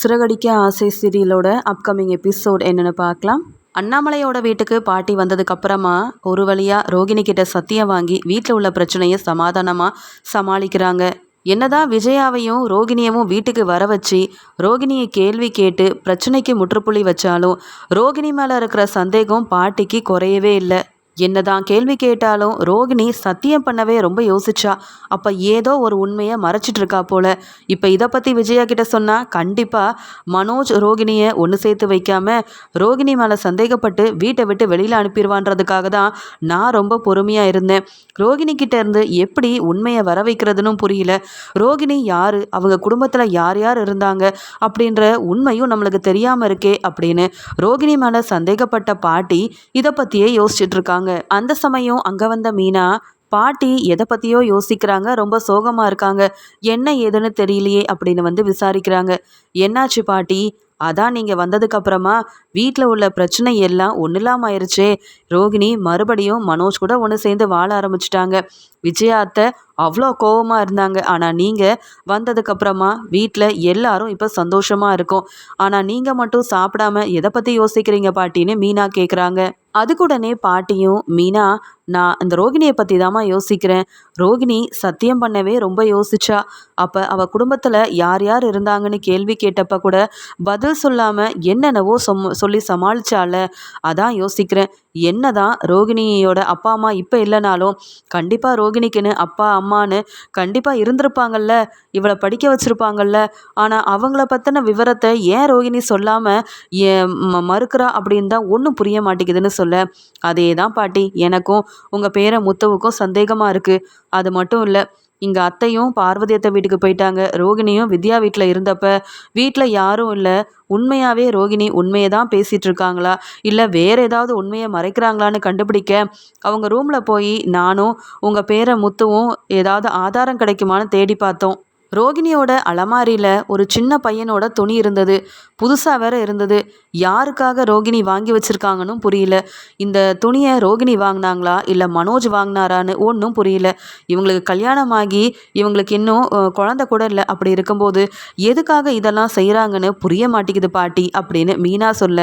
சிறகடிக்க ஆசை சீரியலோட upcoming episode என்னென்னு பார்க்கலாம். அண்ணாமலையோட வீட்டுக்கு பாட்டி வந்ததுக்கப்புறமா ஒரு வழியாக ரோகிணி கிட்ட சத்தியம் வாங்கி வீட்டில் உள்ள பிரச்சனையை சமாதானமாக சமாளிக்கிறாங்க. என்னதான் விஜயாவையும் ரோகிணியவும் வீட்டுக்கு வர வச்சு ரோகிணியை கேள்வி கேட்டு பிரச்சனைக்கு முற்றுப்புள்ளி வச்சாலும் ரோகிணி மேலே இருக்கிற சந்தேகம் பாட்டிக்கு குறையவே இல்லை. என்னதான் கேள்வி கேட்டாலும் ரோகிணி சத்தியம் பண்ணவே ரொம்ப யோசிச்சா. அப்போ ஏதோ ஒரு உண்மையை மறைச்சிட்டு இருக்கா போல. இப்போ இதை பற்றி விஜயா கிட்ட சொன்னால் கண்டிப்பாக மனோஜ் ரோகிணியை ஒன்று சேர்த்து வைக்காம ரோகிணி மேலே சந்தேகப்பட்டு வீட்டை விட்டு வெளியில் அனுப்பிடுவான்றதுக்காக தான் நான் ரொம்ப பொறுமையாக இருந்தேன். ரோகிணி கிட்ட இருந்து எப்படி உண்மையை வர வைக்கிறதுன்னு புரியல. ரோகிணி யார்? அவங்க குடும்பத்தில் யார் யார் இருந்தாங்க? அப்படின்ற உண்மையும் நம்மளுக்கு தெரியாமல் இருக்கே அப்படின்னு ரோகிணி மேலே சந்தேகப்பட்ட பாட்டி இதை பற்றியே யோசிச்சுட்டு இருக்காங்க. அந்த சமயம் அங்கே வந்த மீனா பாட்டி எதை பற்றியோ யோசிக்கிறாங்க. ரொம்ப சோகமாக இருக்காங்க. என்ன ஏதுன்னு தெரியலையே அப்படின்னு வந்து விசாரிக்கிறாங்க. என்னாச்சு பாட்டி? அதான் நீங்கள் வந்ததுக்கப்புறமா வீட்டில் உள்ள பிரச்சனை எல்லாம் ஒன்றும் இல்லாமல் ஆயிடுச்சே ரோகிணி மறுபடியும் மனோஜ் கூட ஒன்று சேர்ந்து வாழ ஆரம்பிச்சிட்டாங்க. விஜயா அத்தை அவ்வளோ கோபமாக இருந்தாங்க. ஆனால் நீங்கள் வந்ததுக்கப்புறமா வீட்டில் எல்லாரும் இப்போ சந்தோஷமாக இருக்கும். ஆனால் நீங்கள் மட்டும் சாப்பிடாம எதை பற்றி யோசிக்கிறீங்க பாட்டின்னு மீனா கேட்குறாங்க அதுக்குடனே பாட்டியும் மீனா நான் இந்த ரோகிணியை பற்றி தாம்மா யோசிக்கிறேன். ரோகிணி சத்தியம் பண்ணவே ரொம்ப யோசிச்சா. அப்போ அவள் குடும்பத்தில் யார் யார் இருந்தாங்கன்னு கேள்வி கேட்டப்ப கூட பதில் சொல்லாமல் என்னென்னவோ சொம் சொல்லி சமாளிச்சால. அதான் யோசிக்கிறேன். என்னதான் ரோகிணியோட அப்பா அம்மா இப்போ இல்லைனாலும் கண்டிப்பாக ரோகிணிக்குன்னு அப்பா அம்மான்னு கண்டிப்பாக இருந்திருப்பாங்கல்ல இவளை படிக்க வச்சுருப்பாங்கல்ல. ஆனால் அவங்கள பற்றின விவரத்தை ஏன் ரோகிணி சொல்லாமல் ஏன் மறுக்கிறா அப்படின்னு தான் ஒன்றும் புரிய மாட்டேங்குதுன்னு சொல்ல. அதே தான் பாட்டி எனக்கும் உங்கள் பேரை முத்துவுக்கும் சந்தேகமாக இருக்குது அது மட்டும் இல்லை இங்கே அத்தையும் பார்வதி அத்தை வீட்டுக்கு போயிட்டாங்க. ரோகிணியும் வித்யா வீட்டில் இருந்தப்ப வீட்டில் யாரும் இல்லை. உண்மையாகவே ரோகிணி உண்மையை தான் பேசிகிட்டு இருக்காங்களா? இல்லை வேறு ஏதாவது உண்மையை மறைக்கிறாங்களான்னு கண்டுபிடிக்க அவங்க ரூமில் போய் நானும் உங்கள் பேரை முத்துவும் ஏதாவது ஆதாரம் கிடைக்குமான்னு தேடி பார்த்தோம். ரோகிணியோட அலமாரியில் ஒரு சின்ன பையனோட துணி இருந்தது. புதுசாக வேற இருந்தது. யாருக்காக ரோகிணி வாங்கி வச்சுருக்காங்கன்னு புரியல. இந்த துணியை ரோகிணி வாங்கினாங்களா? இல்லை மனோஜ் வாங்கினாரான்னு ஒன்றும் புரியல. இவங்களுக்கு கல்யாணம் ஆகி இவங்களுக்கு இன்னும் குழந்த கூட இல்லை. அப்படி இருக்கும்போது எதுக்காக இதெல்லாம் செய்கிறாங்கன்னு புரிய மாட்டேங்குது பாட்டி அப்படின்னு மீனா சொல்ல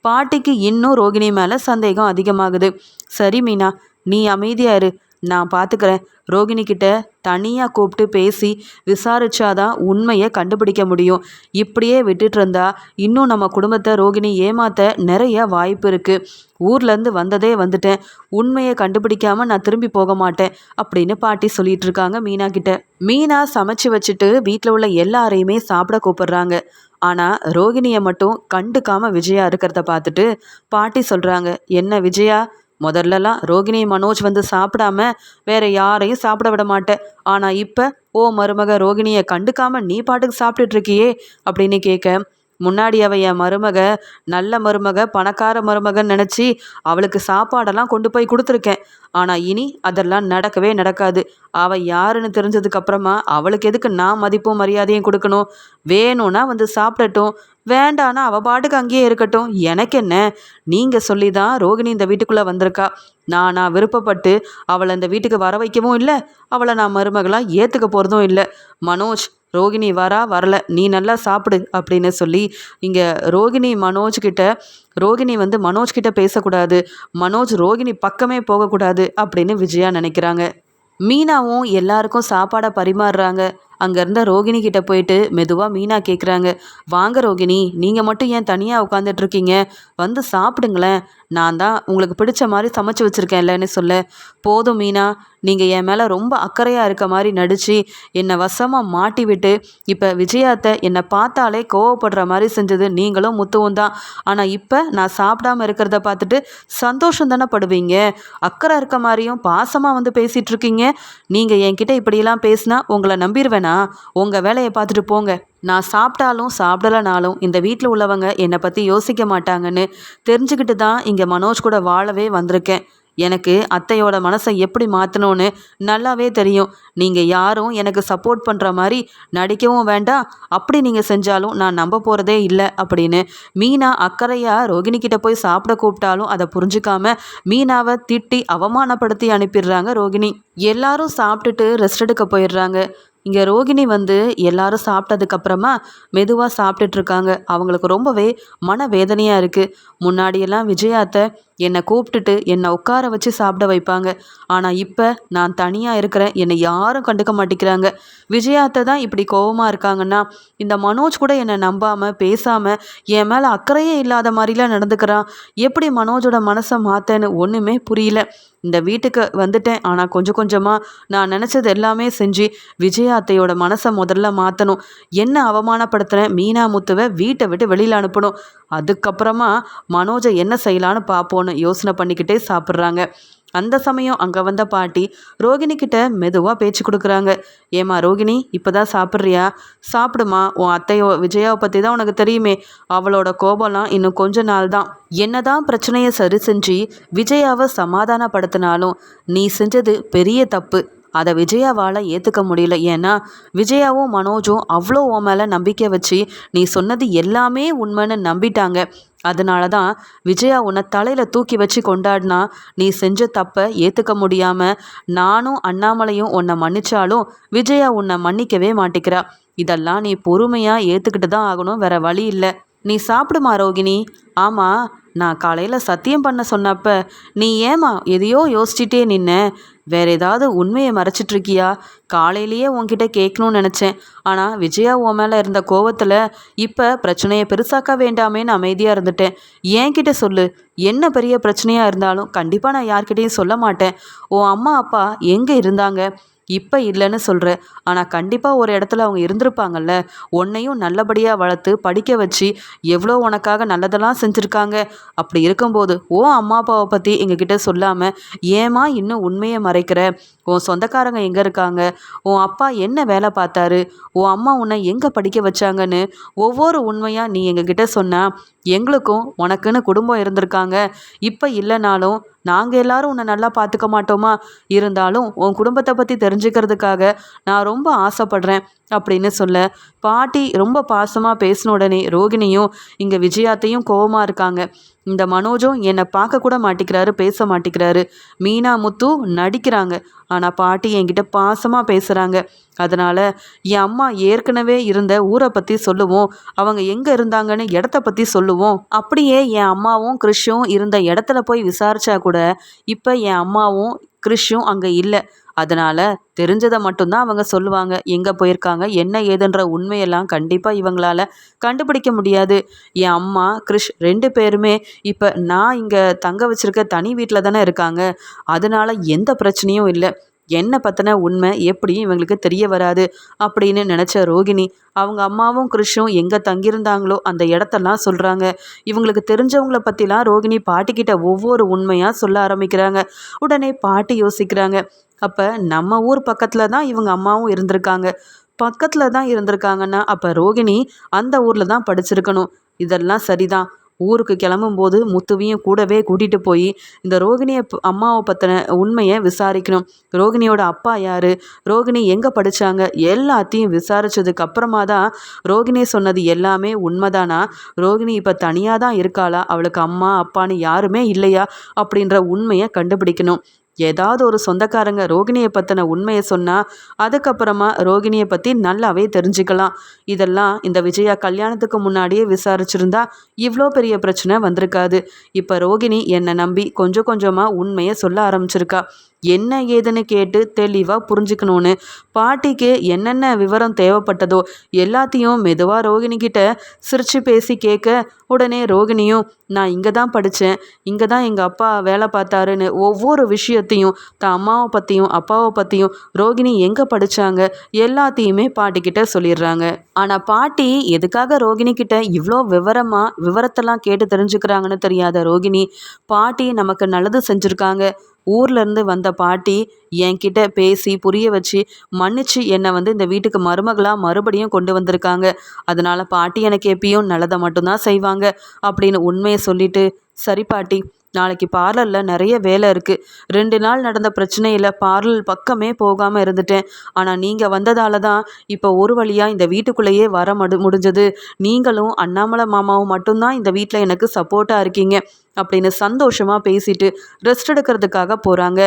பாட்டிக்கு இன்னும் ரோகிணி மேலே சந்தேகம் அதிகமாகுது. சரி மீனா நீ அமைதியாரு நான் பார்த்துக்கிறேன் ரோகிணி கிட்ட தனியாக கூப்பிட்டு பேசி விசாரிச்சாதான் உண்மையை கண்டுபிடிக்க முடியும். இப்படியே விட்டுட்டு இருந்தா இன்னும் நம்ம குடும்பத்தை ரோகிணி ஏமாத்த நிறைய வாய்ப்பு இருக்குது ஊர்லேருந்து வந்ததே வந்துட்டேன். உண்மையை கண்டுபிடிக்காம நான் திரும்பி போக மாட்டேன் அப்படின்னு பாட்டி சொல்லிட்டு இருக்காங்க மீனா கிட்ட. மீனா சமைச்சு வச்சுட்டு வீட்டில் உள்ள எல்லாரையுமே சாப்பிட கூப்பிடுறாங்க. ஆனால் ரோகிணியை மட்டும் கண்டுக்காம விஜயா இருக்கிறத பார்த்துட்டு பாட்டி சொல்கிறாங்க என்ன விஜயா முதல்லலாம் ரோகிணி மனோஜ் வந்து சாப்பிடாம வேற யாரையும் சாப்பிட விட மாட்டேன் ஆனால் இப்போ ஓ மருமக ரோகிணியை கண்டுக்காம நீ பாட்டுக்கு சாப்பிட்டுட்டு இருக்கியே? அப்படின்னு கேட்க முன்னாடி அவ என் மருமக நல்ல மருமக பணக்கார மருமகன்னு நினச்சி அவளுக்கு சாப்பாடெல்லாம் கொண்டு போய் கொடுத்துருக்கேன். ஆனால் இனி அதெல்லாம் நடக்கவே நடக்காது. அவள் யாருன்னு தெரிஞ்சதுக்கப்புறமா அவளுக்கு எதுக்கு நான் மதிப்பும் மரியாதையும் கொடுக்கணும்? வேணும்னா வந்து சாப்பிடட்டும். வேண்டானா அவள் பாட்டுக்கு அங்கேயே இருக்கட்டும். எனக்கு என்ன? நீங்கள் சொல்லி தான் ரோகிணி இந்த வீட்டுக்குள்ளே வந்திருக்கா. நான் நான் விருப்பப்பட்டு அவளை இந்த வீட்டுக்கு வர வைக்கவும் இல்லை அவளை நான் மருமகளாக ஏற்றுக்க போகிறதும் இல்லை. மனோஜ் ரோகிணி வரா வரல. நீ நல்லா சாப்பிடு அப்படின்னு சொல்லி இங்கே ரோகிணி மனோஜ் கிட்ட ரோகிணி வந்து மனோஜ் கிட்ட பேசக்கூடாது. மனோஜ் ரோகிணி பக்கமே போகக்கூடாது அப்படின்னு விஜயா நினைக்கிறாங்க. மீனாவும் எல்லாருக்கும் சாப்பாடை பரிமாறுறாங்க. அங்கே இருந்த ரோகிணி கிட்ட போயிட்டு மெதுவாக மீனா கேட்குறாங்க வாங்க ரோகிணி நீங்கள் மட்டும் ஏன் தனியாக உட்காந்துட்டு இருக்கீங்க வந்து சாப்பிடுங்களேன். நான் தான் உங்களுக்கு பிடிச்ச மாதிரி சமைச்சு வச்சுருக்கேன் இல்லைன்னு சொல்ல. போதும் மீனா நீங்கள் என் மேலே ரொம்ப அக்கறையாக இருக்க மாதிரி நடித்து என்னை வசமாக மாட்டி விட்டு இப்போ விஜயாத்தை என்னை பார்த்தாலே கோவப்படுற மாதிரி செஞ்சது நீங்களும் முத்துவும் தான். ஆனால் இப்போ நான் சாப்பிடாம இருக்கிறத பார்த்துட்டு சந்தோஷம் தானே படுவீங்க? அக்கறை இருக்க மாதிரியும் பாசமாக வந்து பேசிகிட்டு இருக்கீங்க நீங்கள் என்கிட்ட இப்படியெல்லாம் பேசினா உங்களை நம்பிடுவேனா உங்கள் வேலையை பார்த்துட்டு போங்க. நான் சாப்பிட்டாலும் சாப்பிடலனாலும் இந்த வீட்டில் உள்ளவங்க என்னை பற்றி யோசிக்க மாட்டாங்கன்னு தெரிஞ்சுக்கிட்டு தான் இங்கே மனோஜ் கூட வாழவே வந்திருக்கேன். எனக்கு அத்தையோட மனசை எப்படி மாற்றணும்னு நல்லாவே தெரியும். நீங்கள் யாரும் எனக்கு சப்போர்ட் பண்ணுற மாதிரி நடிக்கவும் வேண்டாம். அப்படி நீங்கள் செஞ்சாலும் நான் நம்ப போகிறதே இல்லை அப்படின்னு மீனா அக்கறையாக ரோகிணிக்கிட்ட போய் சாப்பிட கூப்பிட்டாலும் அதை புரிஞ்சுக்காம மீனாவை திட்டி அவமானப்படுத்தி அனுப்பிடுறாங்க ரோகிணி. எல்லாரும் சாப்பிட்டுட்டு ரெஸ்ட் எடுக்க போயிடுறாங்க. இங்கே ரோகிணி வந்து எல்லாரும் சாப்பிட்டதுக்கப்புறமா மெதுவாக சாப்பிட்டுட்டு இருக்காங்க. அவங்களுக்கு ரொம்பவே மனவேதனையாக இருக்குது முன்னாடியெல்லாம் விஜயாத்தை என்னை கூப்பிட்டுட்டு என்னை உட்கார வச்சு சாப்பிட வைப்பாங்க. ஆனால் இப்போ நான் தனியாக இருக்கிறேன். என்னை யாரும் கண்டுக்க மாட்டேங்கிறாங்க. விஜயாத்தை தான் இப்படி கோவமாக இருக்காங்கன்னா இந்த மனோஜ் கூட என்னை நம்பாமல் பேசாமல் என் மேலே அக்கறையே இல்லாத மாதிரிலாம் நடந்துக்கிறான். எப்படி மனோஜோட மனசை மாற்றேன்னு ஒன்றுமே புரியல. இந்த வீட்டுக்கு வந்துட்டேன். ஆனால் கொஞ்சம் கொஞ்சமாக நான் நினச்சது எல்லாமே செஞ்சு விஜயாத்தையோட மனசை முதல்ல மாற்றணும் என்ன அவமானப்படுத்துகிறேன் மீனா முத்துவை வீட்டை விட்டு வெளியில் அனுப்பணும். அதுக்கப்புறமா மனோஜை என்ன செய்யலான்னு பார்ப்போன்னு யோசனை பண்ணிக்கிட்டே சாப்பிட்றாங்க. அந்த சமயம் அங்கே வந்த பாட்டி ரோகிணி கிட்ட மெதுவாக பேச்சு கொடுக்குறாங்க. ஏமா ரோகிணி இப்போ தான் சாப்பிட்றியா? சாப்பிடுமா உன் அத்தையோ விஜயாவை பற்றி தான் உனக்கு தெரியுமே. அவளோட கோபம்லாம் இன்னும் கொஞ்ச நாள் தான். என்னதான் பிரச்சனையை சரி செஞ்சு விஜயாவை சமாதானப்படுத்தினாலும் நீ செஞ்சது பெரிய தப்பு. அதை விஜயாவால் ஏற்றுக்க முடியல. ஏன்னா விஜயாவும் மனோஜும் அவ்வளோ உன் மேலே நம்பிக்கை வச்சு நீ சொன்னது எல்லாமே உண்மைன்னு நம்பிட்டாங்க. அதனால தான் விஜயா உன்னை தலையில் தூக்கி வச்சு கொண்டாடினா நீ செஞ்ச தப்பை ஏற்றுக்க முடியாமல் நானும் அண்ணாமலையும் உன்னை மன்னிச்சாலும் விஜயா உன்னை மன்னிக்கவே மாட்டேங்கிறா. இதெல்லாம் நீ பொறுமையாக ஏற்றுக்கிட்டு தான் ஆகணும். வேற வழி இல்லை. நீ சாப்பிடுமா ரோகிணி? ஆமாம் நான் காலையில் சத்தியம் பண்ண சொன்னப்ப நீ ஏமா எதையோ யோசிச்சிட்டே நின்ன? வேற ஏதாவது உண்மையை மறைச்சிட்ருக்கியா காலையிலேயே உன்கிட்ட கேட்கணும்னு நினச்சேன். ஆனால் விஜயா உன் மேலே இருந்த கோவத்தில் இப்போ பிரச்சனையை பெருசாக்க வேண்டாமேன்னு அமைதியாக இருந்துட்டேன். என்கிட்ட சொல்லு? என்ன பெரிய பிரச்சனையாக இருந்தாலும் கண்டிப்பாக நான் யார்கிட்டையும் சொல்ல மாட்டேன். உன் அம்மா அப்பா எங்கே இருந்தாங்க? இப்போ இல்லைன்னு சொல்கிற ஆனால் கண்டிப்பாக ஒரு இடத்துல அவங்க இருந்திருப்பாங்கல்ல. உன்னையும் நல்லபடியாக வளர்த்து படிக்க வச்சு எவ்வளோ உனக்காக நல்லதெல்லாம் செஞ்சுருக்காங்க. அப்படி இருக்கும்போது ஓ அம்மா அப்பாவை பற்றி எங்ககிட்ட சொல்லாமல் ஏமா இன்னும் உண்மையை மறைக்கிற? உன் சொந்தக்காரங்க எங்கே இருக்காங்க? உன் அப்பா என்ன வேலை பார்த்தாரு? உன் அம்மா உன்னை எங்கே படிக்க வச்சாங்கன்னு ஒவ்வொரு உண்மையாக நீ எங்ககிட்ட சொன்னால் எங்களுக்கும் உனக்குன்னு குடும்பம் இருந்திருக்காங்க. இப்போ இல்லைனாலும் நாங்கள் எல்லாரும் உன்னை நல்லா பார்த்துக்க மாட்டோமா? இருந்தாலும் உன் குடும்பத்தை பற்றி தெரிஞ்சுக்கிறதுக்காக நான் ரொம்ப ஆசைப்படுறேன் அப்படின்னு சொல்ல. பாட்டி ரொம்ப பாசமாக பேசின உடனே ரோகிணியும் இங்கே விஜயாத்தையும் கோவமாக இருக்காங்க. இந்த மனோஜும் என்னை பார்க்க கூட மாட்டிக்கிறாரு பேச மாட்டிக்கிறாரு. மீனா முத்து நடிக்கிறாங்க. ஆனால் பாட்டி என்கிட்ட பாசமாக பேசுகிறாங்க அதனால் என் அம்மா ஏற்கனவே இருந்த ஊரை பற்றி சொல்லுவோம் அவங்க எங்கே இருந்தாங்கன்னு இடத்த பற்றி சொல்லுவோம். அப்படியே என் அம்மாவும் கிறிஷும் இருந்த இடத்துல போய் விசாரிச்சா கூட இப்போ என் அம்மாவும் கிறிஷும் அங்கே இல்லை. அதனால் தெரிஞ்சதை மட்டும்தான் அவங்க சொல்லுவாங்க. எங்கே போயிருக்காங்க? என்ன ஏதுன்ற உண்மையெல்லாம் கண்டிப்பாக இவங்களால கண்டுபிடிக்க முடியாது. என் அம்மா கிறிஷ் ரெண்டு பேருமே இப்போ நான் இங்கே தங்க வச்சுருக்க தனி வீட்டில் தானே இருக்காங்க. அதனால் எந்த பிரச்சனையும் இல்லை. என்ன பற்றின உண்மை எப்படியும் இவங்களுக்கு தெரிய வராது அப்படின்னு நினச்ச ரோகிணி அவங்க அம்மாவும் கிருஷும் எங்கே தங்கியிருந்தாங்களோ அந்த இடத்தெல்லாம் சொல்கிறாங்க இவங்களுக்கு தெரிஞ்சவங்கள பற்றிலாம் ரோகிணி பாட்டிக்கிட்ட ஒவ்வொரு உண்மையாக சொல்ல ஆரம்பிக்கிறாங்க. உடனே பாட்டி யோசிக்கிறாங்க. அப்போ நம்ம ஊர் பக்கத்தில் தான் இவங்க அம்மாவும் இருந்திருக்காங்க. பக்கத்தில் தான் இருந்திருக்காங்கன்னா அப்போ ரோகிணி அந்த ஊரில் தான் படிச்சிருக்கணும். இதெல்லாம் சரிதான். ஊருக்கு கிளம்பும்போது முத்துவையும் கூடவே கூட்டிகிட்டு போய் இந்த ரோகிணியை அம்மாவை பற்றின உண்மையை விசாரிக்கணும். ரோகிணியோட அப்பா யார்? ரோகிணி எங்கே படித்தாங்க எல்லாத்தையும் விசாரித்ததுக்கு அப்புறமா தான் ரோகிணி சொன்னது எல்லாமே உண்மைதானா? ரோகிணி இப்போ தனியாக தான் இருக்காளா? அவளுக்கு அம்மா அப்பான்னு யாருமே இல்லையா? அப்படின்ற உண்மையை கண்டுபிடிக்கணும். ஏதாவது ஒரு சொந்தக்காரங்க ரோகிணியை பற்றின உண்மையை சொன்னால் அதுக்கப்புறமா ரோகிணியை பற்றி நல்லாவே தெரிஞ்சுக்கலாம். இதெல்லாம் இந்த விஜயா கல்யாணத்துக்கு முன்னாடியே விசாரிச்சிருந்தா இவ்வளோ பெரிய பிரச்சனை வந்திருக்காது. இப்போ ரோகிணி என்னை நம்பி கொஞ்சம் கொஞ்சமாக உண்மையை சொல்ல ஆரம்பிச்சிருக்கா. என்ன ஏதுன்னு கேட்டு தெளிவாக புரிஞ்சுக்கணும்னு பாட்டிக்கு என்னென்ன விவரம் தேவைப்பட்டதோ எல்லாத்தையும் மெதுவாக ரோகிணிக்கிட்ட சிரித்து பேசி கேட்க உடனே ரோகிணியும் நான் இங்கே தான் படித்தேன் இங்கே தான் எங்கள் அப்பா வேலை பார்த்தாருன்னு ஒவ்வொரு விஷயத்தையும் தான் அம்மாவை பற்றியும் அப்பாவை பற்றியும் ரோகிணி எங்கே படித்தாங்க எல்லாத்தையுமே பாட்டிக்கிட்ட சொல்லிடுறாங்க. ஆனால் பாட்டி எதுக்காக ரோகிணிக்கிட்ட இவ்வளோ விவரமாக விவரத்தெல்லாம் கேட்டு தெரிஞ்சுக்கிறாங்கன்னு தெரியாத ரோகிணி பாட்டி நமக்கு நல்லது செஞ்சுருக்காங்க. ஊர்லேருந்து வந்த பாட்டி என்கிட்ட பேசி புரிய வச்சு மன்னிச்சு என்னை வந்து இந்த வீட்டுக்கு மருமகளாக மறுபடியும் கொண்டு வந்திருக்காங்க. அதனால் பாட்டி எனக்கு எப்பயும் நல்லதை மட்டும்தான் செய்வாங்க அப்படின்னு உண்மையை சொல்லிட்டு சரி பாட்டி நாளைக்கு பார்லரில் நிறைய வேலை இருக்குது ரெண்டு நாள் நடந்த பிரச்சனையில் பார்லர் பக்கமே போகாமல் இருந்துட்டேன். ஆனால் நீங்கள் வந்ததால தான் இப்போ ஒரு வழியாக இந்த வீட்டுக்குள்ளேயே வர மடு முடிஞ்சது. நீங்களும் அண்ணாமலை மாமாவும் மட்டும்தான் இந்த வீட்டில் எனக்கு சப்போர்ட்டாக இருக்கீங்க அப்படின்னு சந்தோஷமாக பேசிட்டு ரெஸ்ட் எடுக்கிறதுக்காக போகிறாங்க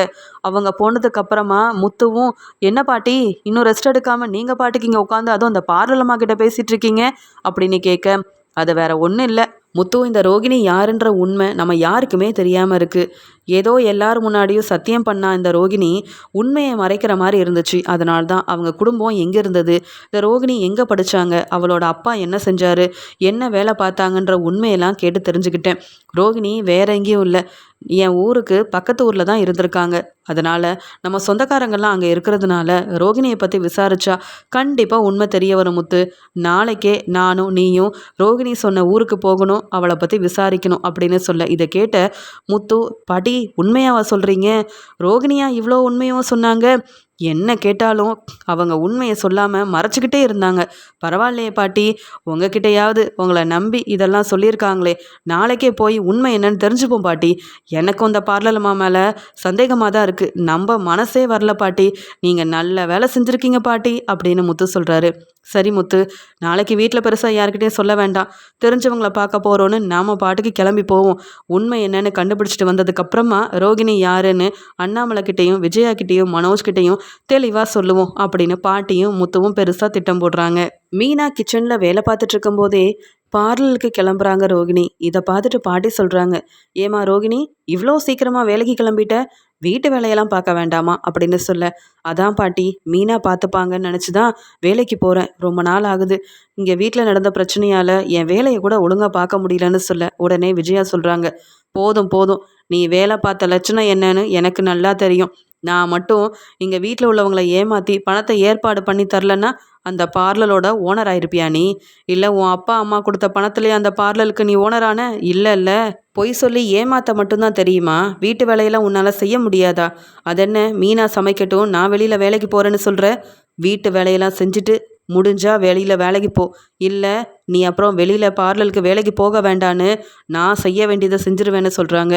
அவங்க போனதுக்கப்புறமா முத்துவும் என்ன பாட்டி இன்னும் ரெஸ்ட் எடுக்காமல் நீங்கள் பாட்டுக்கு இங்கே உட்காந்து அதுவும் அந்த பார்லரம்மா கிட்ட பேசிகிட்டு இருக்கீங்க? அப்படின்னு கேட்க அது வேற ஒன்றும் இல்லை. முத்து இந்த ரோகிணி யாருன்ற உண்மை நம்ம யாருக்குமே தெரியாமல் இருக்குது ஏதோ எல்லார் முன்னாடியும் சத்தியம் பண்ணா இந்த ரோகிணி உண்மையை மறைக்கிற மாதிரி இருந்துச்சு. அதனால தான் அவங்க குடும்பம் எங்கே இருந்தது? இந்த ரோகிணி எங்கே படித்தாங்க அவளோட அப்பா என்ன செஞ்சார்? என்ன வேலை பார்த்தாங்கன்ற உண்மையெல்லாம் கேட்டு தெரிஞ்சுக்கிட்டேன். ரோகிணி வேற எங்கேயும் இல்லை. என் ஊருக்கு பக்கத்து ஊரில் தான் இருந்திருக்காங்க. அதனால் நம்ம சொந்தக்காரங்கள்லாம் அங்கே இருக்கிறதுனால ரோகிணியை பற்றி விசாரிச்சா கண்டிப்பாக உண்மை தெரிய வரும் முத்து. நாளைக்கே நானும் நீயும் ரோகிணி சொன்ன ஊருக்கு போகணும் அவளை பற்றி விசாரிக்கணும் அப்படின்னு சொல்ல. இதை கேட்ட முத்து பாட்டி உண்மையாவா சொல்கிறீங்க ரோகிணியா இவ்வளோ உண்மையாக சொன்னாங்க. என்ன கேட்டாலும் அவங்க உண்மையை சொல்லாமல் மறைச்சிக்கிட்டே இருந்தாங்க. பரவாயில்லையே பாட்டி உங்ககிட்டயாவது உங்களை நம்பி இதெல்லாம் சொல்லியிருக்காங்களே நாளைக்கே போய் உண்மை என்னன்னு தெரிஞ்சுப்போம் பாட்டி. எனக்கும் இந்த பார்லலம்மா மேலே சந்தேகமாக தான் இருக்குது நம்ம மனசே வரல பாட்டி. நீங்கள் நல்ல வேலை செஞ்சுருக்கீங்க பாட்டி அப்படின்னு முத்து சொல்கிறாரு சரி முத்து நாளைக்கு வீட்டில் பெருசாக யாருக்கிட்டேயும் சொல்ல வேண்டாம். தெரிஞ்சவங்கள பார்க்க போகிறோன்னு நாம் பாட்டுக்கு கிளம்பி போவோம். உண்மை என்னன்னு கண்டுபிடிச்சிட்டு வந்ததுக்கப்புறமா ரோகிணி யாருன்னு அண்ணாமலைக்கிட்டேயும் விஜயாக்கிட்டேயும் மனோஜ்கிட்டேயும் தெளிவாக சொல்லுவோம் அப்படின்னு பாட்டியும் முத்துவும் பெருசாக திட்டம் போடுறாங்க. மீனா கிச்சனில் வேலை பார்த்துட்டு இருக்கும்போதே பார்லருக்கு கிளம்புறாங்க ரோகிணி. இதை பார்த்துட்டு பாட்டி சொல்கிறாங்க ஏமா ரோகிணி இவ்வளோ சீக்கிரமாக வேலைக்கு கிளம்பிட்ட? வீட்டு வேலையெல்லாம் பார்க்க வேண்டாமா? அப்படின்னு சொல்ல அதான் பாட்டி மீனா பார்த்துப்பாங்கன்னு நினச்சி தான் வேலைக்கு போகிறேன் ரொம்ப நாள் ஆகுது. இங்கே வீட்டில் நடந்த பிரச்சனையால் என் வேலையை கூட ஒழுங்காக பார்க்க முடியலன்னு சொல்ல உடனே விஜயா சொல்கிறாங்க போதும் போதும். நீ வேலை பார்த்த லட்சணம் என்னன்னு எனக்கு நல்லா தெரியும். நான் மட்டும் இங்கே வீட்டில் உள்ளவங்களை ஏமாற்றி பணத்தை ஏற்பாடு பண்ணி தரலன்னா அந்த பார்லரோட ஓனர் ஆயிருப்பியா நீ? இல்லை உன் அப்பா அம்மா கொடுத்த பணத்துலேயே அந்த பார்லருக்கு நீ ஓனரான இல்லை இல்லை. பொய் சொல்லி ஏமாத்த மட்டும்தான் தெரியுமா? வீட்டு வேலையெல்லாம் உன்னால் செய்ய முடியாதா? அதென்ன மீனா சமைக்கட்டும் நான் வெளியில் வேலைக்கு போகிறேன்னு சொல்கிற வீட்டு வேலையெல்லாம் செஞ்சுட்டு முடிஞ்சா வெளியில் வேலைக்கு போ. இல்லை நீ அப்புறம் வெளியில் பார்லருக்கு வேலைக்கு போக வேண்டான்னு நான் செய்ய வேண்டியதை செஞ்சிருவேன்னு சொல்கிறாங்க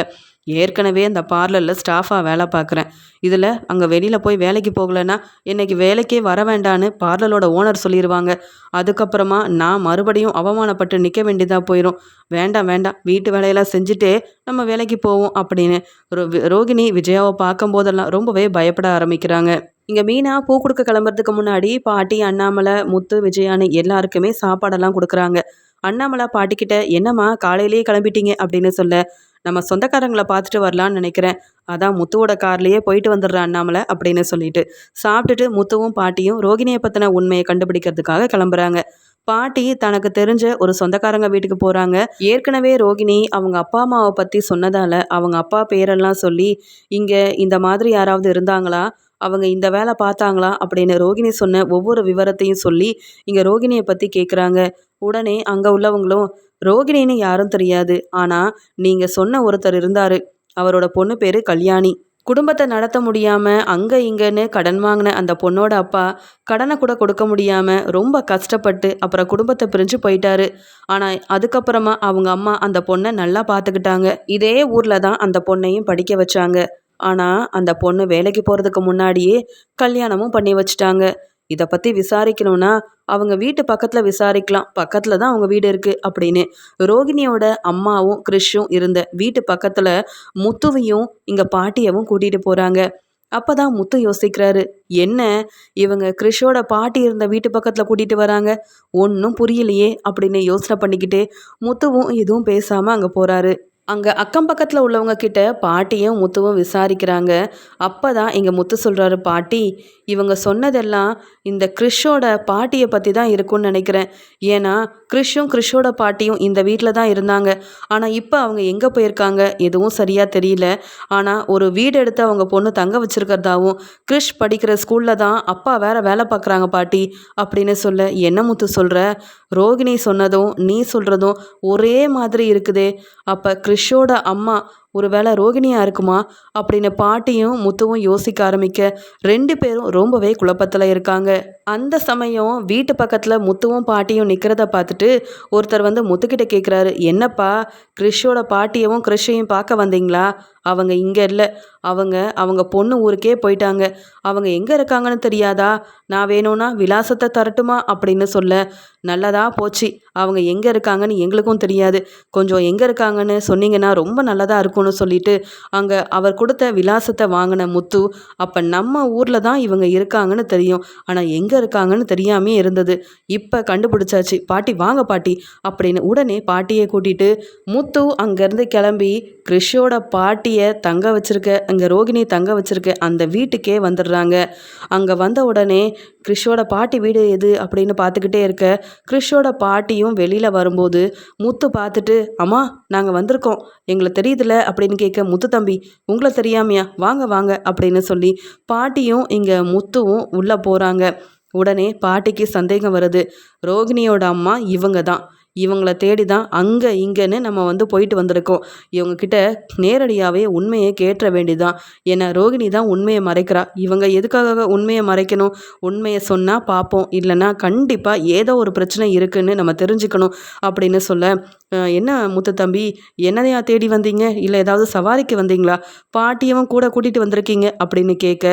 ஏற்கனவே அந்த பார்லரில் ஸ்டாஃபாக வேலை பார்க்குறேன். இதில் அங்கே வெளியில் போய் வேலைக்கு போகலைன்னா இன்றைக்கி வேலைக்கே வர வேண்டான்னு பார்லரோட ஓனர் சொல்லிடுவாங்க அதுக்கப்புறமா நான் மறுபடியும் அவமானப்பட்டு நிற்க வேண்டியதாக போயிடும் வேண்டாம் வேண்டாம் வீட்டு வேலையெல்லாம் செஞ்சுட்டே நம்ம வேலைக்கு போவோம் அப்படின்னு ரோ ரோகிணி விஜயாவை பார்க்கும் போதெல்லாம் ரொம்பவே பயப்பட ஆரம்பிக்கிறாங்க. இங்கே மீனா பூ கொடுக்க கிளம்புறதுக்கு முன்னாடி பாட்டி அண்ணாமலை முத்து விஜயான்னு எல்லாருக்குமே சாப்பாடெல்லாம் கொடுக்குறாங்க. அண்ணாமலை பாட்டிக்கிட்ட என்னம்மா காலையிலேயே கிளம்பிட்டீங்க? அப்படின்னு சொல்ல நம்ம சொந்தக்காரங்களை பார்த்துட்டு வரலான்னு நினைக்கிறேன். அதான் முத்துவோட கார்லேயே போயிட்டு வந்துடுறேன் அண்ணாமலை அப்படின்னு சொல்லிட்டு. சாப்பிட்டுட்டு முத்துவும் பாட்டியும் ரோகிணியை பற்றின உண்மையை கண்டுபிடிக்கிறதுக்காக கிளம்புறாங்க. பாட்டி தனக்கு தெரிஞ்ச ஒரு சொந்தக்காரங்க வீட்டுக்கு போகிறாங்க ஏற்கனவே ரோகிணி அவங்க அப்பா அம்மாவை பற்றி சொன்னதால் அவங்க அப்பா பேரெல்லாம் சொல்லி இங்கே இந்த மாதிரி யாராவது இருந்தாங்களா? அவங்க இந்த வேலை பார்த்தாங்களா அப்படின்னு ரோகிணி சொன்ன ஒவ்வொரு விவரத்தையும் சொல்லி இங்கே ரோகிணியை பற்றி கேட்குறாங்க உடனே அங்கே உள்ளவங்களும் ரோகிணின்னு யாரும் தெரியாது. ஆனால் நீங்கள் சொன்ன ஒருத்தர் இருந்தார். அவரோட பொண்ணு பேர் கல்யாணி. குடும்பத்தை நடத்த முடியாமல் அங்கே இங்கேன்னு கடன் வாங்கின அந்த பொண்ணோட அப்பா கடனை கூட கொடுக்க முடியாமல் ரொம்ப கஷ்டப்பட்டு அப்புறம் குடும்பத்தை பிரிஞ்சு போயிட்டாரு. ஆனால் அதுக்கப்புறமா அவங்க அம்மா அந்த பொண்ணை நல்லா பார்த்துக்கிட்டாங்க. இதே ஊரில் தான் அந்த பொண்ணையும் படிக்க வச்சாங்க. ஆனால் அந்த பொண்ணு வேலைக்கு போகிறதுக்கு முன்னாடியே கல்யாணமும் பண்ணி வச்சுட்டாங்க. இதை பற்றி விசாரிக்கணும்னா அவங்க வீட்டு பக்கத்தில் விசாரிக்கலாம். பக்கத்தில் தான் அவங்க வீடு இருக்குது அப்படின்னு. ரோகிணியோட அம்மாவும் கிறிஷும் இருந்த வீட்டு பக்கத்தில் முத்துவையும் இங்கே பாட்டியவும் கூட்டிகிட்டு போகிறாங்க அப்போ தான் முத்து யோசிக்கிறாரு என்ன? இவங்க கிறிஷோட பாட்டி இருந்த வீட்டு பக்கத்தில் கூட்டிகிட்டு வராங்க? ஒன்றும் புரியலையே அப்படின்னு யோசனை பண்ணிக்கிட்டு முத்துவும் எதுவும் பேசாமல் அங்கே போகிறாரு அங்கே அக்கம் பக்கத்தில் உள்ளவங்க கிட்ட பாட்டியும் முத்துவும் விசாரிக்கிறாங்க. அப்போ தான் இங்கே முத்து சொல்கிறாரு பாட்டி இவங்க சொன்னதெல்லாம் இந்த கிறிஷோட பாட்டியை பற்றி தான் இருக்கும்னு நினைக்கிறேன். ஏன்னா கிறிஷும் கிறிஷோட பாட்டியும் இந்த வீட்டில் தான் இருந்தாங்க. ஆனால் இப்போ அவங்க எங்கே போயிருக்காங்க? எதுவும் சரியாக தெரியல. ஆனால் ஒரு வீடு எடுத்து அவங்க பொண்ணு தங்க வச்சுருக்கிறதாவும் கிறிஷ் படிக்கிற ஸ்கூலில் தான் அப்பா வேற வேலை பார்க்குறாங்க பாட்டி. அப்படின்னு சொல்ல என்ன முத்து சொல்கிற ரோகிணி சொன்னதும் நீ சொல்கிறதும் ஒரே மாதிரி இருக்குதே. அப்போ கிறிஷோட அம்மா ஒருவேளை ரோகிணியாக இருக்குமா அப்படின்னு பாட்டியும் முத்துவும் யோசிக்க ஆரம்பிக்க ரெண்டு பேரும் ரொம்பவே குழப்பத்தில் இருக்காங்க. அந்த சமயம் வீட்டு பக்கத்தில் முத்துவும் பாட்டியும் நிற்கிறத பார்த்துட்டு ஒருத்தர் வந்து முத்துக்கிட்ட கேட்குறாரு என்னப்பா கிறிஷோட பாட்டியவும் கிறிஷையும் பார்க்க வந்தீங்களா? அவங்க இங்கே இல்லை. அவங்க அவங்க பொண்ணு ஊருக்கே போயிட்டாங்க. அவங்க எங்கே இருக்காங்கன்னு தெரியாதா? நான் வேணும்னா விலாசத்தை தரட்டுமா? அப்படின்னு சொல்ல நல்லதா போச்சு. அவங்க எங்கே இருக்காங்கன்னு எங்களுக்கும் தெரியாது. கொஞ்சம் எங்கே இருக்காங்கன்னு சொன்னீங்கன்னா ரொம்ப நல்லதாக இருக்கும்னு சொல்லிட்டு அங்கே அவர் கொடுத்த விலாசத்தை வாங்கின முத்து அப்போ நம்ம ஊரில் தான் இவங்க இருக்காங்கன்னு தெரியும். ஆனால் எங்கே இருக்காங்கன்னு தெரியாமே இருந்தது. இப்போ கண்டுபிடிச்சாச்சு. பாட்டி வாங்க பாட்டி அப்படின்னு உடனே பாட்டியை கூட்டிட்டு முத்து அங்கேருந்து கிளம்பி கிறிஷோட பாட்டியை தங்க வச்சுருக்க அங்கே ரோகிணி தங்க வச்சுருக்க அந்த வீட்டுக்கே வந்துடுறாங்க. அங்கே வந்த உடனே கிறிஷோட பாட்டி வீடு எது அப்படின்னு பார்த்துக்கிட்டே இருக்க கிறிஷோட பாட்டியும் வெளியில் வரும்போது முத்து பார்த்துட்டு அம்மா நாங்கள் வந்திருக்கோம். எங்களை தெரியுதுல அப்படின்னு கேட்க முத்து தம்பி உங்களை தெரியாமையா? வாங்க வாங்க அப்படின்னு சொல்லி பாட்டியும் இங்கே முத்துவும் உள்ளே போகிறாங்க உடனே பாட்டிக்கு சந்தேகம் வருது. ரோகிணியோட அம்மா இவங்க தான். இவங்கள தேடி தான் அங்கே இங்கேன்னு நம்ம வந்து போயிட்டு வந்திருக்கோம். இவங்கக்கிட்ட நேரடியாகவே உண்மையை கேட்ட வேண்டியதான் ஏன்னா ரோகிணி தான் உண்மையை மறைக்கிறா? இவங்க எதுக்காக உண்மையை மறைக்கணும்? உண்மையை சொன்னால் பார்ப்போம் இல்லைன்னா கண்டிப்பாக ஏதோ ஒரு பிரச்சனை இருக்குன்னு நம்ம தெரிஞ்சுக்கணும் அப்படின்னு சொல்ல என்ன முத்து தம்பி என்னதையா தேடி வந்தீங்க? இல்லை ஏதாவது சவாரிக்கு வந்தீங்களா? பாட்டியவும் கூட கூட்டிகிட்டு வந்திருக்கீங்க அப்படின்னு கேட்க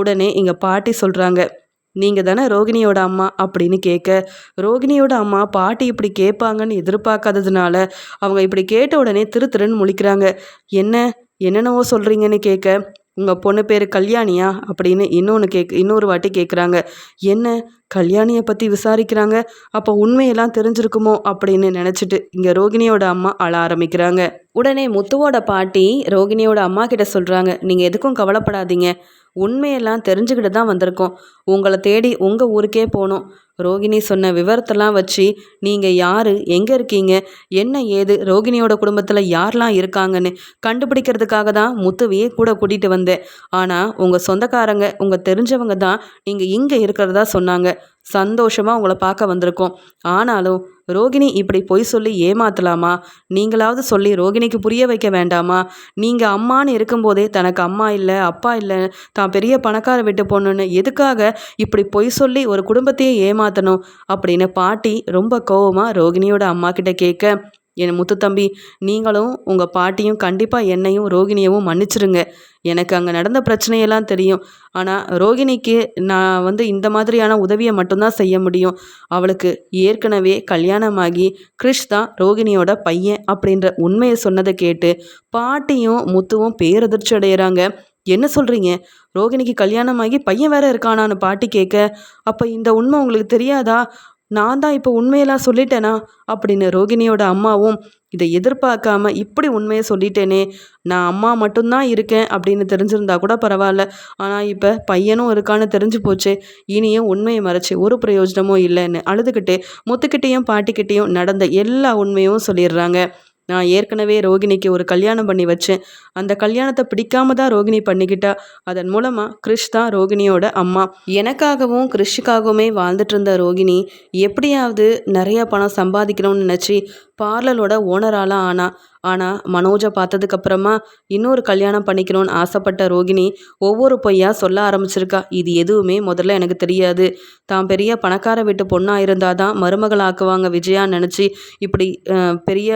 உடனே இங்கே பாட்டி சொல்கிறாங்க நீங்கள் தானே ரோகிணியோட அம்மா அப்படின்னு கேட்க ரோகிணியோட அம்மா பாட்டி இப்படி கேட்பாங்கன்னு எதிர்பார்க்காததுனால அவங்க இப்படி கேட்ட உடனே திரு திருன்னு முழிக்கிறாங்க. என்ன என்னென்னவோ சொல்கிறீங்கன்னு கேட்க உங்கள் பொண்ணு பேர் கல்யாணியா? அப்படின்னு இன்னொன்று கேக் இன்னொரு வாட்டி கேட்குறாங்க என்ன? கல்யாணியை பற்றி விசாரிக்கிறாங்க. அப்போ உண்மையெல்லாம் தெரிஞ்சிருக்குமோ? அப்படின்னு நினச்சிட்டு இங்கே ரோகிணியோட அம்மா அழ ஆரம்பிக்கிறாங்க. உடனே முத்துவோட பாட்டி ரோகிணியோட அம்மா கிட்ட சொல்கிறாங்க நீங்கள் எதுக்கும் கவலைப்படாதீங்க. உண்மையெல்லாம் தெரிஞ்சுக்கிட்டு தான் வந்திருக்கோம். உங்களை தேடி உங்கள் ஊருக்கே போகணும் ரோகிணி சொன்ன விவரத்தெல்லாம் வச்சு நீங்கள் யார்? எங்கே இருக்கீங்க? என்ன ஏது? ரோகிணியோட குடும்பத்தில் யாரெல்லாம் இருக்காங்கன்னு கண்டுபிடிக்கிறதுக்காக தான் முத்துவையே கூட கூட்டிகிட்டு வந்தேன். ஆனால் உங்கள் சொந்தக்காரங்க உங்கள் தெரிஞ்சவங்க தான் நீங்கள் இங்கே இருக்கிறதா சொன்னாங்க. சந்தோஷமாக உங்களை பார்க்க வந்திருக்கோம். ஆனாலும் ரோகிணி இப்படி பொய் சொல்லி ஏமாத்தலாமா? நீங்களாவது சொல்லி ரோகிணிக்கு புரிய வைக்க வேண்டாமா? நீங்கள் அம்மான்னு இருக்கும்போதே தனக்கு அம்மா இல்லை அப்பா இல்லை தான் பெரிய பணக்கார விட்டு பொண்ணுன்னு எதுக்காக இப்படி பொய் சொல்லி ஒரு குடும்பத்தையே ஏமாத்தணும்? அப்படின்னு பாட்டி ரொம்ப கோவமாக ரோகிணியோட அம்மா கிட்ட கேட்க என் முத்து தம்பி நீங்களும் உங்கள் பாட்டியும் கண்டிப்பாக என்னையும் ரோகிணியவும் மன்னிச்சிருங்க. எனக்கு அங்கே நடந்த பிரச்சனையெல்லாம் தெரியும். ஆனால் ரோகிணிக்கு நான் வந்து இந்த மாதிரியான உதவியை மட்டும்தான் செய்ய முடியும். அவளுக்கு ஏற்கனவே கல்யாணமாகி கிறிஷ் தான் ரோகிணியோட பையன் அப்படின்ற உண்மையை சொன்னதை கேட்டு பாட்டியும் முத்துவும் பேரதிர்ச்சி அடைகிறாங்க என்ன சொல்கிறீங்க ரோகிணிக்கு கல்யாணமாகி பையன் வேற இருக்கானான்னு பாட்டி கேட்க அப்போ இந்த உண்மை உங்களுக்கு தெரியாதா? நான் தான் இப்போ உண்மையெல்லாம் சொல்லிட்டேனா? அப்படின்னு ரோகிணியோட அம்மாவும் இதை எதிர்பார்க்காம இப்படி உண்மையை சொல்லிட்டேனே. நான் அம்மா மட்டும்தான் இருக்கேன் அப்படின்னு தெரிஞ்சிருந்தா கூட பரவாயில்ல. ஆனால் இப்போ பையனும் இருக்கான்னு தெரிஞ்சு போச்சு. இனியும் உண்மையை மறைச்சி ஒரு பிரயோஜனமும் இல்லைன்னு அழுதுகிட்டே முத்துக்கிட்டேயும் பாட்டிக்கிட்டேயும் நடந்த எல்லா உண்மையும் சொல்லிடுறாங்க. நான் ஏற்கனவே ரோகிணிக்கு ஒரு கல்யாணம் பண்ணி வச்சேன். அந்த கல்யாணத்தை பிடிக்காம தான் ரோகிணி பண்ணிக்கிட்டா. அதன் மூலமாக கிறிஷ் தான் ரோகிணியோட அம்மா. எனக்காகவும் கிறிஷுக்காகவுமே வாழ்ந்துட்டு இருந்த ரோகிணி எப்படியாவது நிறைய பணம் சம்பாதிக்கணும்னு நினச்சி பார்லரோட ஓனராலாம் ஆனா. ஆனால் மனோஜை பார்த்ததுக்கப்புறமா இன்னொரு கல்யாணம் பண்ணிக்கணும்னு ஆசைப்பட்ட ரோகிணி ஒவ்வொரு பொய்யா சொல்ல ஆரம்பிச்சிருக்கா. இது எதுவுமே முதல்ல எனக்கு தெரியாது. தான் பெரிய பணக்கார வீட்டு பொண்ணாக இருந்தால் தான் மருமகளாக்குவாங்க விஜயான்னு நினச்சி. இப்படி பெரிய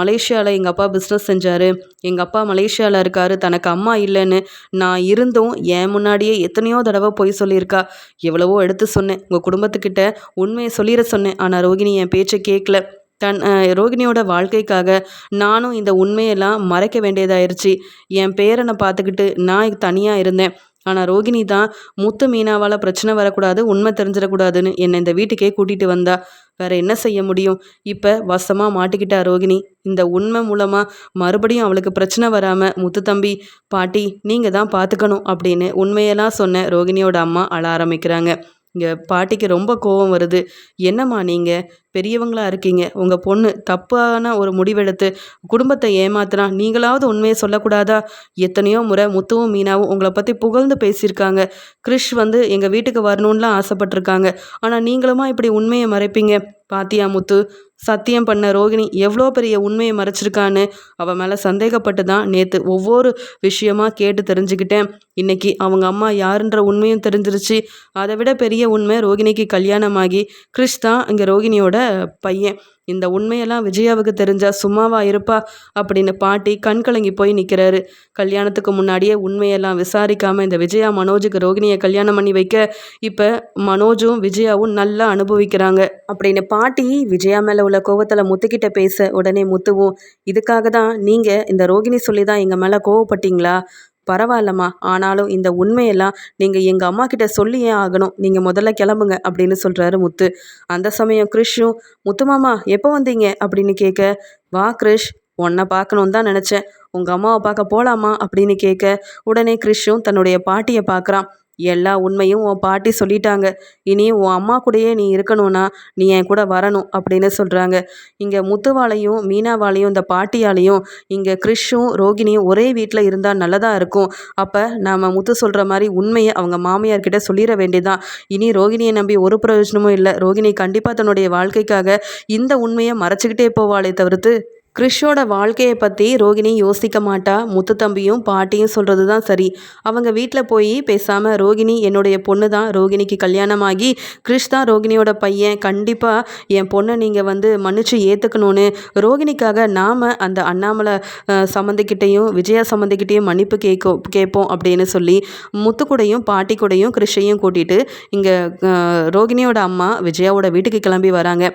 மலேசியாவில் எங்கள் அப்பா பிஸ்னஸ் செஞ்சார். எங்கள் அப்பா மலேசியாவில் இருக்கார். தனக்கு அம்மா இல்லைன்னு நான் இருந்தும் என் முன்னாடியே எத்தனையோ தடவை பொய் சொல்லியிருக்கா. எவ்வளவோ எடுத்து சொன்னேன். உங்கள் குடும்பத்துக்கிட்ட உண்மையை சொல்லிட சொன்னேன். ஆனால் ரோகிணி என் பேச்சை கேட்கல தன் ரோகிணியோட வாழ்க்கைக்காக நானும் இந்த உண்மையெல்லாம் மறைக்க வேண்டியதாயிருச்சு. என் பேரனை பார்த்துக்கிட்டு நான் தனியாக இருந்தேன். ஆனால் ரோகிணி தான் முத்து மீனாவால் பிரச்சனை வரக்கூடாது உண்மை தெரிஞ்சிடக்கூடாதுன்னு என்னை இந்த வீட்டுக்கே கூட்டிகிட்டு வந்தா. வேற என்ன செய்ய முடியும்? இப்போ வசமாக மாட்டிக்கிட்டா ரோகிணி. இந்த உண்மை மூலமாக மறுபடியும் அவளுக்கு பிரச்சனை வராமல் முத்து தம்பி பாட்டி நீங்கள் தான் பார்த்துக்கணும் அப்படின்னு உண்மையெல்லாம் சொன்ன ரோகிணியோட அம்மா அழ ஆரம்பிக்கிறாங்க. இங்கே பாட்டிக்கு ரொம்ப கோபம் வருது. என்னம்மா நீங்கள் பெரியவங்களாக இருக்கீங்க. உங்கள் பொண்ணு தப்பான ஒரு முடிவெடுத்து குடும்பத்தை ஏமாத்தினா நீங்களாவது உண்மையை சொல்லக்கூடாதா? எத்தனையோ முறை முத்துவும் மீனாவும் உங்களை பற்றி புகழ்ந்து பேசியிருக்காங்க. கிறிஷ் வந்து எங்கள் வீட்டுக்கு வரணும்லாம் ஆசைப்பட்டிருக்காங்க. ஆனால் நீங்களுமா இப்படி உண்மையை மறைப்பீங்க? பாத்தியா முத்து? சத்தியம் பண்ண ரோகிணி எவ்வளோ பெரிய உண்மையை மறைச்சிருக்கான்னு அவள் மேலே சந்தேகப்பட்டு தான் நேற்று ஒவ்வொரு விஷயமா கேட்டு தெரிஞ்சுக்கிட்டேன். இன்னைக்கு அவங்க அம்மா யாருன்ற உண்மையும் தெரிஞ்சிருச்சு. அதை விட பெரிய உண்மை ரோகிணிக்கு கல்யாணமாகி கிறிஷ் தான் இங்கே ரோகிணியோட பையன். இந்த உண்மையெல்லாம் விஜயாவுக்கு தெரிஞ்சா சும்மாவா இருப்பா அப்படின்னு பாட்டி கண் கலங்கி போய் நிற்கிறாரு கல்யாணத்துக்கு முன்னாடியே உண்மையெல்லாம் விசாரிக்காமல் இந்த விஜயா மனோஜுக்கு ரோகிணியை கல்யாணம் பண்ணி வைக்க இப்போ மனோஜும் விஜயாவும் நல்லா அனுபவிக்கிறாங்க அப்படின்னு பாட்டி விஜயா மேலே உள்ள கோவத்தில் முத்துக்கிட்ட பேச உடனே முத்துவும் இதுக்காக தான் நீங்கள் இந்த ரோகிணி சொல்லி தான் எங்கள் மேலே கோவப்பட்டீங்களா? பரவாயில்லம்மா. ஆனாலும் இந்த உண்மையெல்லாம் நீங்கள் எங்கள் அம்மா கிட்ட சொல்லியே ஆகணும். நீங்கள் முதல்ல கிளம்புங்க அப்படின்னு சொல்கிறாரு முத்து. அந்த சமயம் கிறிஷும் முத்து மாமா எப்போ வந்தீங்க? அப்படின்னு கேட்க வா கிறிஷ் உன்னை பார்க்கணுன்னு தான் நினச்சேன். உங்கள் அம்மாவை பார்க்க போகலாமா அப்படின்னு கேட்க உடனே கிறிஷும் தன்னுடைய பாட்டியை பார்க்குறான். எல்லா உண்மையும் உன் பாட்டி சொல்லிட்டாங்க. இனி உன் அம்மா கூடயே நீ இருக்கணும்னா நீ என் கூட வரணும் அப்படின்னு சொல்கிறாங்க இங்கே முத்துவாலையும் மீனாவாலையும் இந்த பாட்டியாலையும் இங்கே கிறிஷும் ரோகிணியும் ஒரே வீட்டில் இருந்தால் நல்லதாக இருக்கும். அப்போ நாம் முத்து சொல்கிற மாதிரி உண்மையை அவங்க மாமியார்கிட்ட சொல்லிட வேண்டியதான் இனி ரோகிணியை நம்பி ஒரு பிரயோஜனமும் இல்லை. ரோகிணி கண்டிப்பாக தன்னுடைய வாழ்க்கைக்காக இந்த உண்மையை மறைச்சிக்கிட்டே போவாளே தவிர்த்து கிறிஷோட வாழ்க்கையை பற்றி ரோகிணி யோசிக்க மாட்டா. முத்து தம்பியும் பாட்டியும் சொல்கிறது தான் சரி. அவங்க வீட்டில் போய் பேசாமல் ரோகிணி என்னுடைய பொண்ணு தான் ரோகிணிக்கு கல்யாணமாகி கிறிஷ் தான் ரோகிணியோட பையன். கண்டிப்பாக என் பொண்ணை நீங்கள் வந்து மன்னிச்சு ஏற்றுக்கணும்னு ரோகிணிக்காக நாம் அந்த அண்ணாமலை சம்மந்திக்கிட்டையும் விஜயா சம்மந்திக்கிட்டையும் மன்னிப்பு கேட்கோ கேட்போம் அப்படின்னு சொல்லி முத்து கூடையும் பாட்டி கூடையும் கிறிஷையும் கூட்டிகிட்டு இங்கே ரோகிணியோட அம்மா விஜயாவோட வீட்டுக்கு கிளம்பி வராங்க.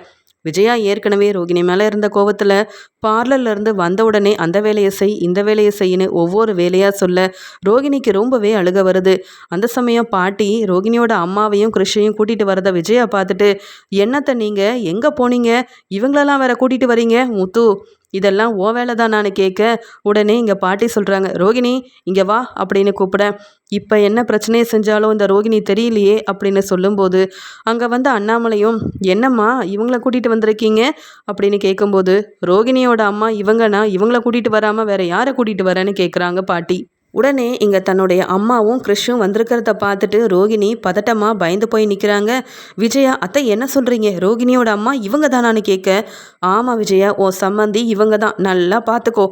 விஜயா ஏற்கனவே ரோகிணி மேலே இருந்த கோவத்தில் பார்லர்லேருந்து வந்த உடனே அந்த வேலையை செய் இந்த வேலையை செய்யின்னு ஒவ்வொரு வேலையாக சொல்ல ரோகிணிக்கு ரொம்பவே அழுக வருது. அந்த சமயம் பாட்டி ரோகிணியோட அம்மாவையும் கிருஷையும் கூட்டிகிட்டு வரதை விஜயா பார்த்துட்டு என்னத்தை நீங்கள் எங்கே போனீங்க? இவங்களெல்லாம் வேற கூட்டிகிட்டு வரீங்க? முத்து இதெல்லாம் ஓ வேலை தான் நான் கேட்க உடனே இங்கே பாட்டி சொல்கிறாங்க ரோகிணி இங்கே வா அப்படின்னு கூப்பிட. இப்போ என்ன பிரச்சனையை செஞ்சாலும் இந்த ரோகிணி தெரியலையே அப்படின்னு சொல்லும்போது அங்கே வந்து அண்ணாமலையும் என்னம்மா இவங்கள கூட்டிகிட்டு வந்திருக்கீங்க? அப்படின்னு கேட்கும்போது ரோகிணியோட அம்மா இவங்கன்னா இவங்கள கூட்டிகிட்டு வராமல் வேறு யாரை கூட்டிகிட்டு வரேன்னு கேட்குறாங்க பாட்டி. உடனே இங்கே தன்னுடைய அம்மாவும் கிறிஷும் வந்திருக்கிறத பார்த்துட்டு ரோகிணி பதட்டமாக பயந்து போய் நிற்கிறாங்க விஜயா அத்தை என்ன சொல்கிறீங்க ரோகிணியோட அம்மா இவங்க தானான்னு கேட்க ஆமாம் விஜயா ஓ சம்மந்தி இவங்க தான் நல்லா பார்த்துக்கோ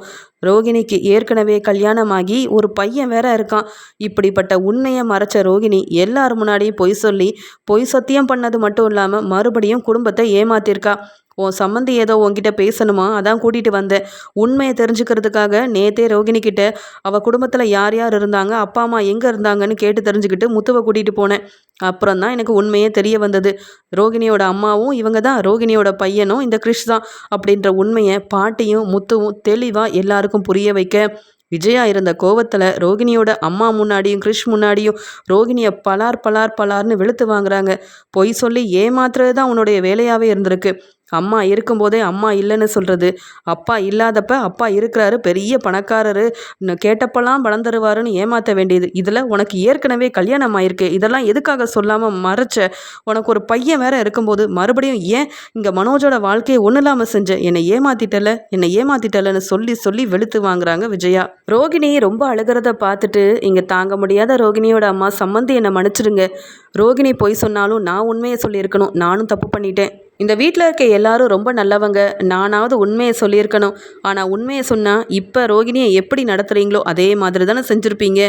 ரோகிணிக்கு ஏற்கனவே கல்யாணமாகி ஒரு பையன் வேற இருக்கான். இப்படிப்பட்ட உண்மையை மறைச்ச ரோகிணி எல்லார் முன்னாடியும் பொய் சொல்லி பொய் சத்தியம் பண்ணது மட்டும் இல்லாமல் மறுபடியும் குடும்பத்தை ஏமாத்திருக்கா. உன் சம்மந்தி ஏதோ உன்கிட்ட பேசணுமா? அதான் கூட்டிகிட்டு வந்தேன் உண்மையை தெரிஞ்சுக்கிறதுக்காக நேத்தே ரோகிணிக்கிட்ட அவள் குடும்பத்தில் யார் யார் இருந்தாங்க அப்பா அம்மா எங்கே இருந்தாங்கன்னு கேட்டு தெரிஞ்சுக்கிட்டு முத்துவை கூட்டிகிட்டு போனேன். அப்புறம் தான் எனக்கு உண்மையே தெரிய வந்தது. ரோகிணியோட அம்மாவும் இவங்க தான் ரோகிணியோட பையனும் இந்த கிறிஷ் தான் அப்படின்ற உண்மையை பாட்டியும் முத்துவும் தெளிவாக எல்லாருக்கும் புரிய வைக்க. விஜயா இருந்த கோவத்தில் ரோகிணியோட அம்மா முன்னாடியும் கிறிஷ் முன்னாடியும் ரோகிணியை பலார் பலார் பலார்னு வெளுத்து வாங்குறாங்க. பொய் சொல்லி ஏமாத்துறது தான் உன்னுடைய வேலையாகவே இருந்திருக்கு. அம்மா இருக்கும்போதே அம்மா இல்லைன்னு சொல்கிறது அப்பா இல்லாதப்ப அப்பா இருக்கிறாரு பெரிய பணக்காரரு. கேட்டப்பெல்லாம் பணம் தருவாருன்னு ஏமாற்ற வேண்டியது. இதில் உனக்கு ஏற்கனவே கல்யாணம் ஆயிருக்கு. இதெல்லாம் எதுக்காக சொல்லாமல் மறைச்ச? உனக்கு ஒரு பையன் வேற இருக்கும்போது மறுபடியும் ஏன் இங்கே மனோஜோட வாழ்க்கையை ஒன்றும் இல்லாமல் செஞ்ச? என்னை ஏமாத்திட்டல? என்னை ஏமாத்திட்டலன்னு சொல்லி சொல்லி வெளுத்து வாங்குறாங்க விஜயா. ரோகிணி ரொம்ப அழுகிறத பார்த்துட்டு இங்கே தாங்க முடியாத ரோகிணியோட அம்மா சம்மந்தி என்னை மன்னிச்சிடுங்க. ரோகிணி பொய் சொன்னாலும் நான் உண்மையை சொல்லியிருக்கணும். நானும் தப்பு பண்ணிட்டேன். இந்த வீட்டில் இருக்க எல்லாரும் ரொம்ப நல்லவங்க. நானாவது உண்மையை சொல்லியிருக்கணும். ஆனால் உண்மையை சொன்னால் இப்போ ரோகிணியை எப்படி நடத்துகிறீங்களோ அதே மாதிரி தானே செஞ்சுருப்பீங்க.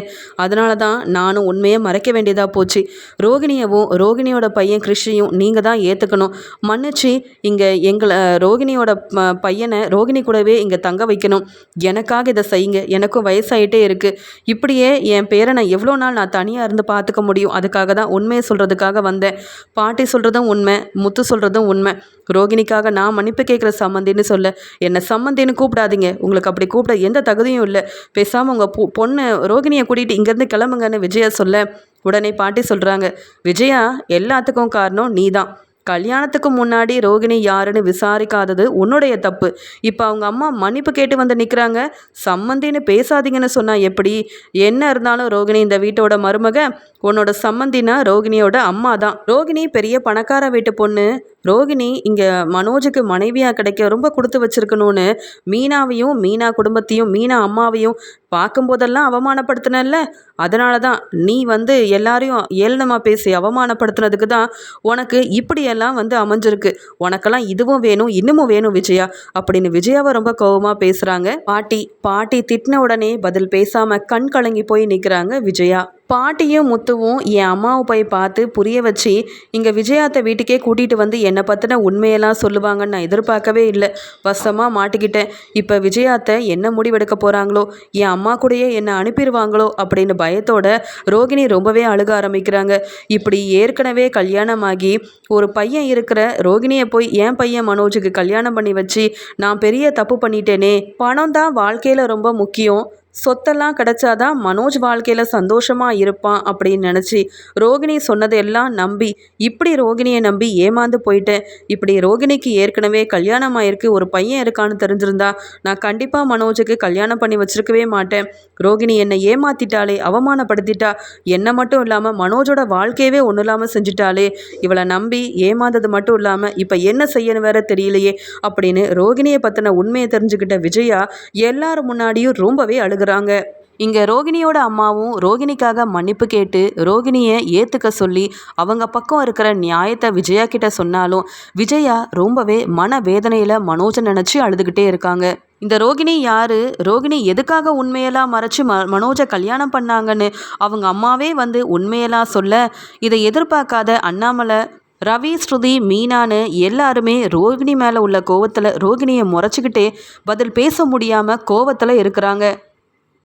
அதனால தான் நானும் உண்மையை மறைக்க வேண்டியதாக போச்சு. ரோகிணியவும் ரோகிணியோட பையன் கிருஷியும் நீங்கள் தான் ஏற்றுக்கணும் மன்னிச்சு இங்கே எங்களை ரோகிணியோட பையனை ரோகிணி கூடவே இங்கே தங்க வைக்கணும். எனக்காக இதை செய்யுங்க. எனக்கும் வயசாகிட்டே இருக்குது இப்படியே என் பேரனை எவ்வளோ நாள் நான் தனியாக இருந்து பார்த்துக்க முடியும்? அதுக்காக தான் உண்மையை சொல்கிறதுக்காக வந்தேன். பாட்டி சொல்கிறதும் உண்மை முத்து சொல்கிறதும் உண்மை. உண்மை. ரோகிணிக்காக நான் மன்னிப்பு கேட்குற சம்மந்தின்னு சொல்ல என்னை சம்மந்தின்னு கூப்பிடாதீங்க. உங்களுக்கு அப்படி கூப்பிட எந்த தகுதியும் இல்லை. பேசாமல் உங்கள் பொ பொண்ணு ரோகிணியை கூட்டிகிட்டு இங்கேருந்து கிளம்புங்கன்னு விஜயா சொல்ல உடனே பாட்டி சொல்கிறாங்க விஜயா எல்லாத்துக்கும் காரணம் நீ தான் கல்யாணத்துக்கு முன்னாடி ரோகிணி யாருன்னு விசாரிக்காதது உன்னுடைய தப்பு. இப்போ அவங்க அம்மா மன்னிப்பு கேட்டு வந்து நிற்கிறாங்க சம்மந்தின்னு பேசாதீங்கன்னு சொன்னால் எப்படி? என்ன இருந்தாலும் ரோகிணி இந்த வீட்டோட மருமக உன்னோட சம்மந்தினா ரோகிணியோட அம்மா தான் ரோகிணி பெரிய பணக்கார வீட்டு பொண்ணு. ரோகிணி இங்கே மனோஜுக்கு மனைவியாக கிடைக்க ரொம்ப கொடுத்து வச்சுருக்கணும்னு மீனாவையும் மீனா குடும்பத்தையும் மீனா அம்மாவையும் பார்க்கும்போதெல்லாம் அவமானப்படுத்தினல்ல அதனால தான் நீ வந்து எல்லாரையும் ஏளனமாக பேசி அவமானப்படுத்தினதுக்கு தான் உனக்கு இப்படி எல்லாம் வந்து அமைஞ்சிருக்கு. உனக்கெல்லாம் இதுவும் வேணும் இன்னமும் வேணும் விஜயா அப்படின்னு விஜயாவை ரொம்ப கோவமாக பேசுகிறாங்க பாட்டி பாட்டி திட்டின உடனே பதில் பேசாமல் கண் கலங்கி போய் நிற்கிறாங்க விஜயா. பாட்டியும் முத்துவும் என் அம்மாவை போய் பார்த்து புரிய வச்சு இங்கே விஜயாத்த வீட்டுக்கே கூட்டிகிட்டு வந்து என்னை பற்றின உண்மையெல்லாம் சொல்லுவாங்கன்னு நான் எதிர்பார்க்கவே இல்லை. வசமாக மாட்டிக்கிட்டேன். இப்போ விஜயாத்த என்ன முடிவெடுக்க போகிறாங்களோ என் அம்மா கூடயே என்னை அனுப்பிடுவாங்களோ அப்படின்னு பயத்தோட ரோகிணி ரொம்பவே அழுக ஆரம்பிக்கிறாங்க. இப்படி ஏற்கனவே கல்யாணமாகி ஒரு பையன் இருக்கிற ரோகிணியை போய் என் பையன் மனோஜுக்கு கல்யாணம் பண்ணி வச்சு நான் பெரிய தப்பு பண்ணிட்டேனே. பணம் தான் வாழ்க்கையில் ரொம்ப முக்கியம். சொத்தெல்லாம் கிடைச்சாதான் மனோஜ் வாழ்க்கையில் சந்தோஷமாக இருப்பான் அப்படின்னு நினச்சி ரோகிணி சொன்னதெல்லாம் நம்பி இப்படி ரோகிணியை நம்பி ஏமாந்து போயிட்டேன். இப்படி ரோகிணிக்கு ஏற்கனவே கல்யாணம் ஆயிருக்கு ஒரு பையன் இருக்கான்னு தெரிஞ்சிருந்தா நான் கண்டிப்பாக மனோஜுக்கு கல்யாணம் பண்ணி வச்சிருக்கவே மாட்டேன். ரோகிணி என்னை ஏமாத்திட்டாளே அவமானப்படுத்திட்டா. என்னை மட்டும் இல்லாமல் மனோஜோட வாழ்க்கையவே ஒன்றும் இல்லாமல் செஞ்சுட்டாளே. இவளை நம்பி ஏமாந்தது மட்டும் இல்லாமல் இப்போ என்ன செய்யணும் வேற தெரியலையே அப்படின்னு ரோகிணியை பற்றின உண்மையை தெரிஞ்சுக்கிட்ட விஜயா எல்லாரும் முன்னாடியும் ரொம்பவே அழுகுறாங்க இங்கே ரோகிணியோட அம்மாவும் ரோகிணிக்காக மன்னிப்பு கேட்டு ரோகிணியை ஏற்றுக்க சொல்லி அவங்க பக்கம் இருக்கிற நியாயத்தை விஜயா கிட்ட சொன்னாலும் விஜயா ரொம்பவே மன வேதனையில் மனோஜை நினச்சி அழுதுகிட்டே இருக்காங்க. இந்த ரோகிணி யாரு? ரோகிணி எதுக்காக உண்மையெல்லாம் மறைச்சு ம மனோஜை கல்யாணம் பண்ணாங்கன்னு அவங்க அம்மாவே வந்து உண்மையெல்லாம் சொல்ல இதை எதிர்பார்க்காத அண்ணாமலை ரவி ஸ்ருதி மீனான்னு எல்லாருமே ரோகிணி மேலே உள்ள கோவத்தில் ரோகிணியை முறைச்சிக்கிட்டே பதில் பேச முடியாமல் கோவத்தில் இருக்கிறாங்க.